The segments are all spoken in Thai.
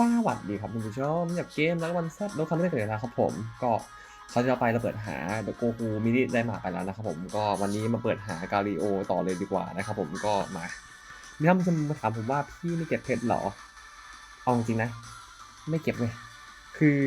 สวัสดีครับคุณผู้ชมจากเกมแล้ววันแซดโดนคำเรียกเลยนะครับผม ก็เขาจะไปเราเปิดหาเดอะโกคูมินิได้มาไปแล้วนะครับผมก็วันนี้มาเปิดหากาลิโอต่อเลยดีกว่านะครับผมก็มามีท่านผู้ชมมาถามผมว่าพี่ไม่เก็บเพชรหรอเอาจริงนะ ไม่เก็บเลยคือ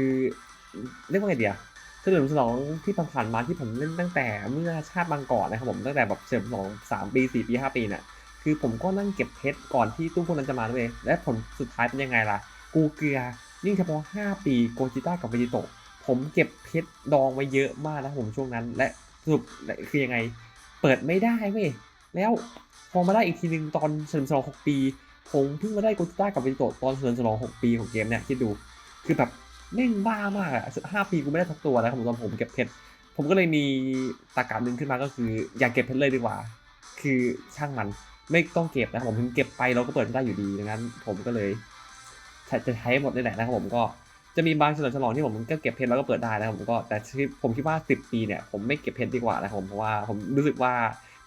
เรียกว่าไงเดียเฉลิมฉลองที่ผ่านมาที่ผมเล่นตั้งแต่เมื่อชาติบางก่อนนะครับผมตั้งแต่แบบเฉลิมฉลองสามปีสี่ปีห้าปีเนี่ยคือผมก็นั่งเก็บเพชรก่อนที่ตู้พวกนั้นจะมาด้วยและผลสุดท้ายเป็นยังไงล่ะ กูเกลือยิ่งเฉพาะ 5 ปีโกจิต้ากับเวจิโตะผมเก็บเพชรดองไว้เยอะมากนะผมช่วงนั้น และสรุปคือยังไง เปิดไม่ได้เว้ยแล้วพอมาได้อีกทีนึงตอนเฉลิมฉลอง 6 ปี ผมเพิ่งมาได้โกจิต้ากับเวจิโตะตอนเฉลิมฉลอง 6 ปีของเกมเนี่ยคิดดูคือแบบแม่งบ้ามากอะห้าปีกูไม่ได้ทักตัวนะครับผมตอนผมเก็บเพชรผมก็เลยมีตากาหนึ่งขึ้นมาก็คือ อย่าเก็บเพชรเลยดีกว่า คือช่างมันไม่ต้องเก็บนะผมถึงเก็บไปเราก็เปิดไม่ได้อยู่ดีดังนั้น ผมก็เลย จะใช้หมดนี่แหละนะครับผมก็จะมีบางเฉลิมฉลองที่ผมก็เก็บเพชรแล้วก็เปิดได้นะครับผมก็แต่ผมคิดว่า 10 ปีเนี่ยผมไม่เก็บเพชรดีกว่านะครับผมเพราะว่าผมรู้สึกว่า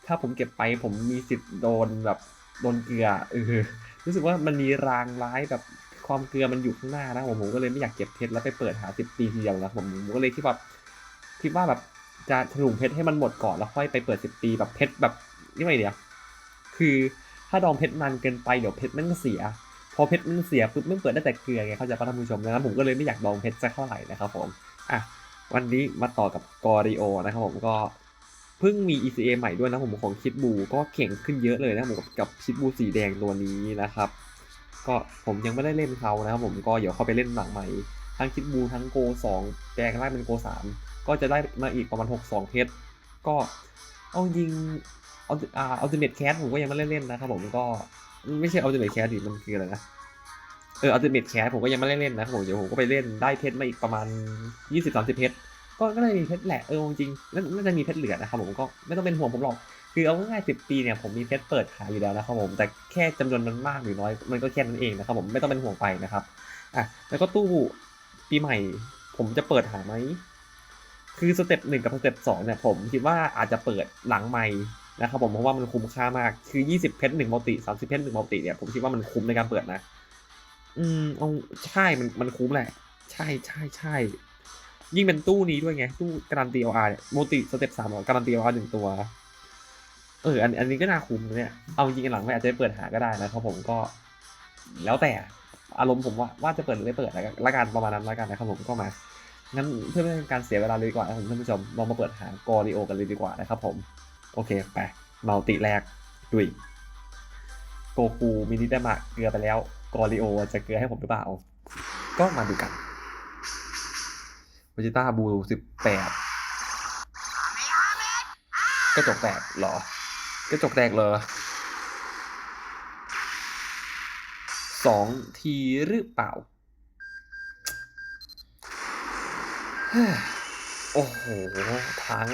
ถ้าผมเก็บไปผมมีสิทธิ์โดนแบบโดนเกลือเออรู้สึกว่ามันมีรางร้ายแบบความเกลือมันอยู่ข้างหน้านะผมผมก็เลยไม่อยากเก็บเพชรแล้วไปเปิดหา10ปีทีเดียวนะผมผมก็เลยคิดว่าคิดว่าแบบจะถลุงเพชรให้มันหมดก่อนแล้วค่อยไปเปิด10ปีแบบเพชรแบบนี่ไงเดียวคือถ้าดองเพชรนานเกินไปเดี๋ยวเพชรมันก็เสีย พอเพชรมันเสียปุ๊บไม่เปิดได้แต่เกลือไงเขาจะป้าท่านผู้ชมดังนั้นผมก็เลยไม่อยากดองเพชรสักเท่าไหร่นะครับผมอะวันนี้มาต่อกับกอริโอนะครับผมก็เพิ่งมี ECA ใหม่ด้วยนะผมของคิดบูก็เข่งขึ้นเยอะเลยนะผมกับคิดบูสีแดงตัวนี้นะครับ ก็ผมยังไม่ได้เล่นเขานะครับผมก็เดี๋ยวเขาไปเล่นหลังใหม่ทั้งคิดบูทั้งโก2แปลงร่างเป็นโก3ก็จะได้มาอีกประมาณ 62เพชรก็เอาจริงเอาอ่าอัลติเมทแคสผมก็ยังไม่ได้เล่นนะครับผมก็ ไม่ใช่ Ultimate Cat ดิมันคืออะไรนะเออ Ultimate Cat ผมก็ยังไม่ได้เล่นนะครับผมเดี๋ยวผมก็ไปเล่นได้เพชรมาอีกประมาณ20-30เพชรก็ก็เลยมีเพชรแหละเออจริงๆแล้วน่าจะมีเพชรเหลือนะครับผมก็ไม่ต้องเป็นห่วงผมหรอกคือเอาง่ายๆ10ปีเนี่ยผมมีเพชรเปิดขายอยู่แล้วนะครับผมแต่แค่จำนวนมันมากหรือน้อยมันก็แค่นั้นเองนะครับผมไม่ต้องเป็นห่วงไปนะครับอะแล้วก็ตู้ปีใหม่ ผมจะเปิดหาไหมคือสเต็ปหนึ่งกับสเต็ปสองเนี่ยผมคิดว่าอาจจะเปิดหลังใหม่ นะครับผมเพราะว่ามันคุ้มค่ามากคือ 20 เพชรหนึ่งมัลติ30 เพชรหนึ่งมัลติเนี่ยผมคิดว่ามันคุ้มในการเปิดนะ อืมเอาใช่มันมันคุ้มแหละ ใช่ใช่ใช่ยิ่งเป็นตู้นี้ด้วยไง ตู้การันตี LR เนี่ยมัลติสเต็ปสามของการันตี LR หนึ่งตัว เอออันอันนี้ก็น่าคุ้มเนี่ย เอาจริงหลังไม่อาจจะเปิดหาก็ได้นะครับผมก็ แล้วแต่อารมณ์ผมว่าว่าจะเปิดหรือไม่เปิดแล้วกันละกันประมาณนั้นละกันนะครับผมก็มางั้นเพื่อไม่ให้การเสียเวลาเลยดีกว่าครับท่านผู้ชมเรามาเปิดหากอริโอกันเลยดีกว่านะครับผม โอเคไปมัลติแรกดุยโกคูมินิได้มาเกลือไปแล้วกอริโอจะเกลือให้ผมหรือเปล่า ก็มาดูกันวจิต้าบูสิบแปดกระจกแตกเหรอกระจกแตกเลยสองทีหรือเปล่า โอ้โหทั้ง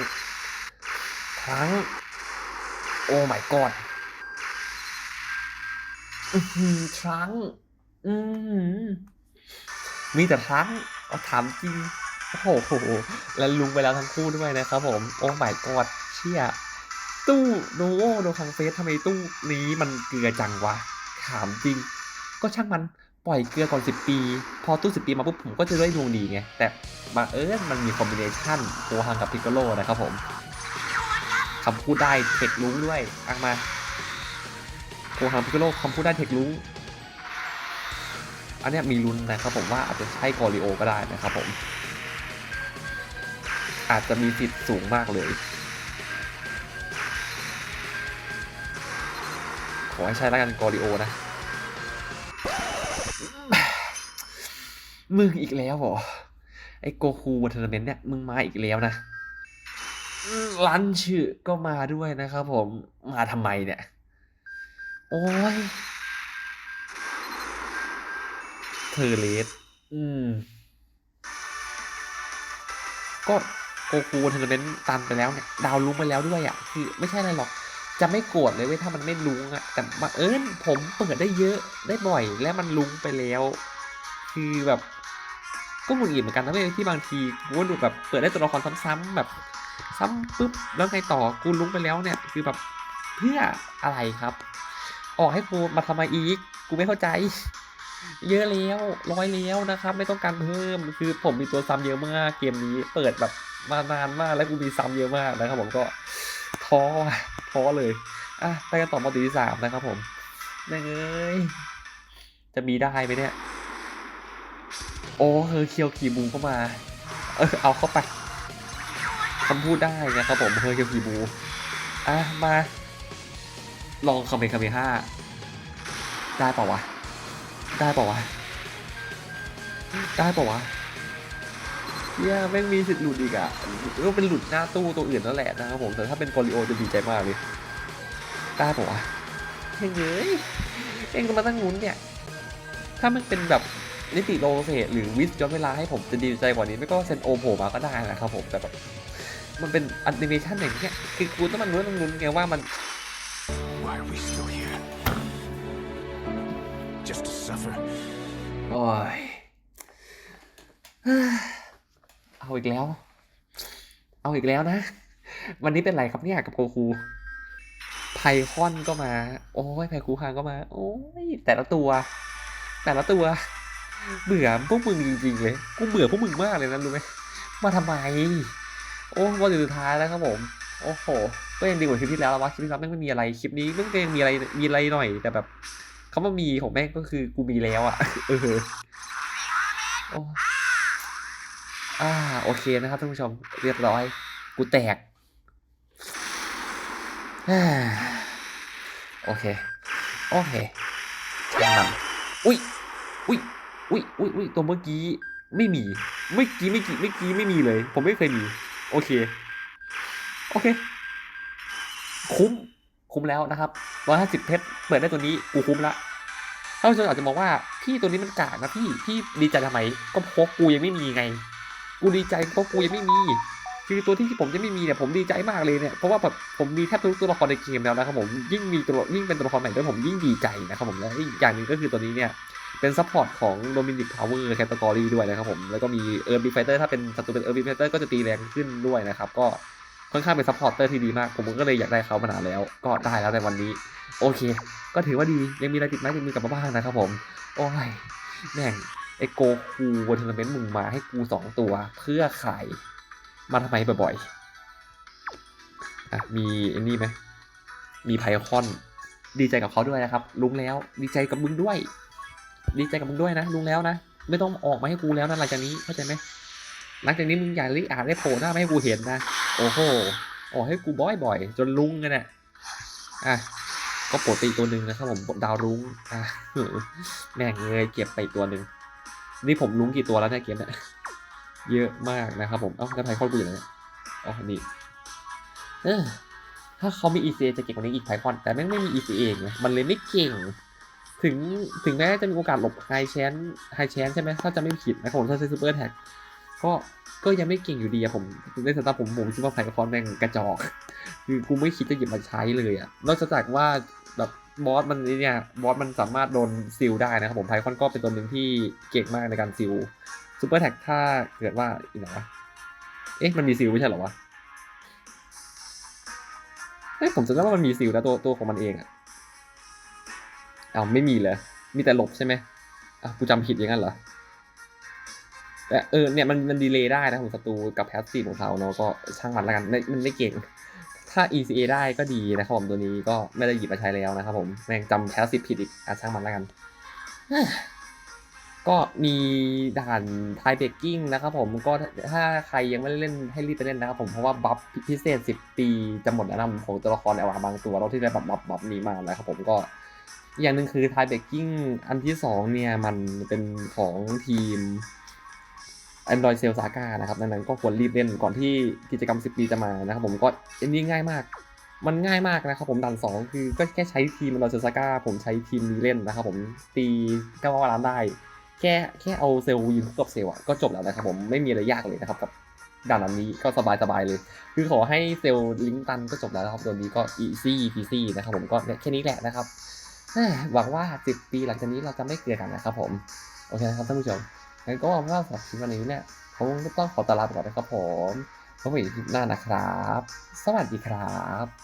ทั้ง โอ้ my god อือหือทรังอือหือมีแต่ทรังเอาถามจริง โอ้โห แล้วลุงไปแล้วทั้งคู่ด้วยนะครับผม โอ้ my god เชี่ย ตู้โนโวโนคังเฟสทำไมตู้นี้มันเกลือจังวะ ถามจริง ก็ช่างมันปล่อยเกลือก่อน 10 ปี พอตู้10 ปีมาปุ๊บผมก็จะได้ดวงดีไง แต่มาเออมันมีคอมบิเนชันโกฮังกับพิกโกโลนะครับผม คำพูดได้เทคลุงด้วยอะมาโกฮังพิโกโลคำพูดได้เทคลุงอันนี้มีลุ้นนะครับผมว่าอาจจะใช่กอริโอก็ได้นะครับผม อาจจะมีสิทธิ์สูงมากเลย ขอให้ใช่แล้วกันกอริโอนะ มึงอีกแล้วเหรอ ไอ้โกคูทัวร์นเมนต์เนี่ย มึงมาอีกแล้วนะ ลันชื่อก็มาด้วยนะครับผมมาทำไมเนี่ย โอ้ยเทอเลสอืม ก็โกคูทัวร์นาเมนต์ตันไปแล้วเนี่ย ดาวลุ้งไปแล้วด้วยอะ คือไม่ใช่อะไรหรอก จะไม่โกรธเลยเว้ยถ้ามันไม่ลุ้งอะ แต่มาเอิญผมเปิดได้เยอะได้บ่อย และมันลุ้งไปแล้ว คือแบบ ก็หงุดหงิดเหมือนกันนะเว้ยที่บางทีกูก็ดูแบบเปิดได้ตัวละครซ้ำๆแบบ ซ้ำปุ๊บแล้วไงต่อกูลุ้งไปแล้วเนี่ยคือแบบเพื่ออะไรครับ ออกให้กูมาทำไมอีก กูไม่เข้าใจ เยอะแล้วร้อยแล้วนะครับ ไม่ต้องการเพิ่มคือผมมีตัวซ้ำเยอะมากเกมนี้เปิดแบบมานานมากแล้วกูมีซ้ำเยอะมากนะครับ ผมก็ท้อว่ะท้อเลยอะไปกันต่อมาตีที่สามนะครับ ผมแม่งเอ้ยจะมีได้ไหมเนี่ย โอ้เฮอเคียวขี่บูเข้ามา เออเอาเข้าไป คำพูดได้นะครับผมเฮอเคียวกีบูอะมา ลองคอมเมนต์คาเมห้าได้ป่าวะ ได้ป่าวะ ได้ป่าวะเฮียแม่งมีสิทธิ์หลุดอีกอะก็เป็นหลุดหน้าตู้ตัวอื่นแล้วแหละนะครับผมแต่ถ้าเป็นโปลิโอจะดีใจมากเลยได้ป่าวะเฮ้ยเอ้ยเองก็มาตั้งงุ้นเนี่ย ถ้ามันเป็นแบบนิติโลเศษหรือวิสย้อนเวลาให้ผมจะดีใจกว่านี้ ไม่ก็เซนโอโผล่มาก็ได้นะครับผมแต่แบบ มันเป็นแอนิเมชันอย่างเงี้ยคือกูต้องมันรู้ต้องรู้ไงว่ามัน Why are we still here? Just to suffer? โอ้ยเอาอีกแล้ว เอาอีกแล้วนะ วันนี้เป็นไรครับเนี่ยกับโกคูไพคอนก็มา โอ้ยไพคูคางก็มา โอ้ย แต่ละตัว แต่ละตัว เบื่อพวกมึงจริงๆเลย กูเบื่อพวกมึงมากเลยนะรู้ไหมมาทำไมโอ้วันสุดท้ายแล้วครับผม โอ้โห ก็ยังดีกว่าคลิปที่แล้วแล้ววะคลิปที่แล้วแม่งไม่มีอะไร คลิปนี้แม่งก็ยังมีอะไร มีอะไรหน่อย แต่แบบคำว่ามีของแม่งก็คือกูมีแล้วอะ เออโอ้อ่า โอเคนะครับท่านผู้ชม เรียบร้อย กูแตก โอเค โอเคช่างมันอุ้ย อุ้ย อุ้ย อุ้ย อุ้ย ตัวเมื่อกี้ไม่มี เมื่อกี้ไม่อกี้ เมื่อกี้ไม่มีเลย ผมไม่เคยมี โอเค โอเค คุ้ม คุ้มแล้วนะครับร้อยห้าสิบเพชร เปิดได้ตัวนี้ กูคุ้มละท่านผู้ชมอาจจะมองว่าพี่ตัวนี้มันกากนะพี่ พี่ดีใจทำไม ก็เพราะกูยังไม่มีไง กูดีใจเพราะกูยังไม่มี คือตัวที่ผมจะไม่มีเนี่ยผมดีใจมากเลยเนี่ย เพราะว่าแบบผมมีแทบทุกตัวละครในเกมแล้วนะครับผม ยิ่งมีตัวยิ่งเป็นตัวละครใหม่ด้วยผมยิ่งดีใจนะครับผม และอีกอย่างหนึ่งก็คือตัวนี้เนี่ย เป็นซัพพอร์ตของโดมินิกพาวเวอร์แคตตากรีด้วยนะครับผม แล้วก็มีเออร์บีไฟเตอร์ถ้าเป็นศัตรูเป็นเออร์บีไฟเตอร์ก็จะตีแรงขึ้นด้วยนะครับ ก็ค่อนข้างเป็นซัพพอร์ตเตอร์ที่ดีมาก ผมก็เลยอยากได้เขามานานแล้ว ก็ได้แล้วในวันนี้ โอเค ก็ถือว่าดี ยังมีอะไรติดไม้ติดมือกลับมาบ้างนะครับผม โอ้ย แม่งไอโกคูบนทัวร์นาเมนต์มึงมาให้กูสองตัว เพื่อขายมาทำไมบ่อยๆ อะ มีไอ้นี่ไหม มีไพคอน ดีใจกับเขาด้วยนะครับ ลุงแล้ว ดีใจกับมึงด้วย ดีใจกับมึงด้วยนะลุงแล้วนะไม่ต้องออกมาให้กูแล้วนะหลังจากนี้เข้าใจไหมหลังจากนี้มึงอย่าลิอาจได้โผล่หน้ามาให้กูเห็นนะโอ้โหออกให้กูบ่อยๆจนลุงกันน่ะอะก็ปกติตัวหนึ่งนะครับผมดาวรุ้งอะแม่งเลยเก็บไปตัวหนึ่งนี่ผมรุ้งกี่ตัวแล้วเนี่ยเกมเนี่ยเยอะมากนะครับผมเอ้าแล้วไพคอนกูอยู่ไหนอ๋อนี่เออถ้าเขามี ECA จะเก่งกว่านี้อีกไพคอนแต่แม่งไม่มี ECA ไงมันเลยไม่เก่ง ถึงถึงแม้จะมีโอกาสหลบไฮแชนไฮแชนใช่ไหมถ้าจะไม่ผิดนะครับผมถ้าใช้ซูเปอร์แท็กก็ก็ยังไม่เก่งอยู่ดีอะผมในสายตาผมผมคิดว่าไพคอนแม่งกระจอก คือกูไม่คิดจะหยิบมาใช้เลยอะนอกจากว่าแบบบอสมันเนี่ยบอสมันสามารถโดนซิลได้นะครับผมไพคอนก็เป็นตัวหนึ่งที่เก่งมากในการซิลซูเปอร์แท็กถ้าเกิดว่าอีกหนวะเอ๊ะมันมีซิลไม่ใช่หรอวะเอ้ยผมจำได้ว่ามันมีซิลนะตัวตัวของมันเองอะ อาไม่มีเลยมีแต่หลบใช่ไหมอะกูจำผิดอย่างนั้นเหรอแต่เออเนี่ยมันมันดีเลย์ได้นะผมศัตรูกับแพสซีฟของเขาเนาะก็ช่างมันละกันไม่มันไม่เก่ง ถ้า ECA ได้ก็ดีนะครับผมตัวนี้ก็ไม่ได้หยิบมาใช้แล้วนะครับผมแม่งจำแพสซีฟผิดอีกอะช่างมันละกันก็มีด่านไทเบกกิ้งนะครับผมก็ถ้าใครยังไม่ได้เล่นให้รีบไปเล่นนะครับผมเพราะว่าบัฟพิเศษ 10 ปีจะหมดแล้วนะของตัวละครแอลาบางตัวเราที่ได้บัฟบัฟบัฟนี้มาแล้วครับผมก็ อย่างหนึ่งคือไทเบกกิ้งอันที่สองเนี่ย มันเป็นของทีม Android Cell Saga นะครับดังนั้นก็ควรรีบเล่นก่อนที่กิจกรรม 10 ปีจะมานะครับผมก็อันนี้ง่ายมาก มันง่ายมากนะครับผมด่านสองคือก็แค่ใช้ทีม Android Cell Saga ผมใช้ทีมนี้เล่นนะครับผมตีเก้าล้านได้ แค่แค่เอาเซลล์ยืนคู่กับเซลล์ก็จบแล้วนะครับผมไม่มีอะไรยากเลยนะครับกับด่านอันนี้ก็สบายสบายๆเลย คือขอให้เซลล์ลิงตันก็จบแล้วนะครับตัวนี้ก็ easy peasy นะครับผมก็แค่นี้แหละนะครับ หวังว่า 10 ปีหลังจากนี้เราจะไม่เกลียดกันนะครับผม โอเคนะครับท่านผู้ชมงั้นก็หวังว่าสำหรับคลิปวันนี้เนี่ยผมต้องขอตลาไปก่อนนะครับผมพบกันอีกคลิปหน้านะครับ สวัสดีครับ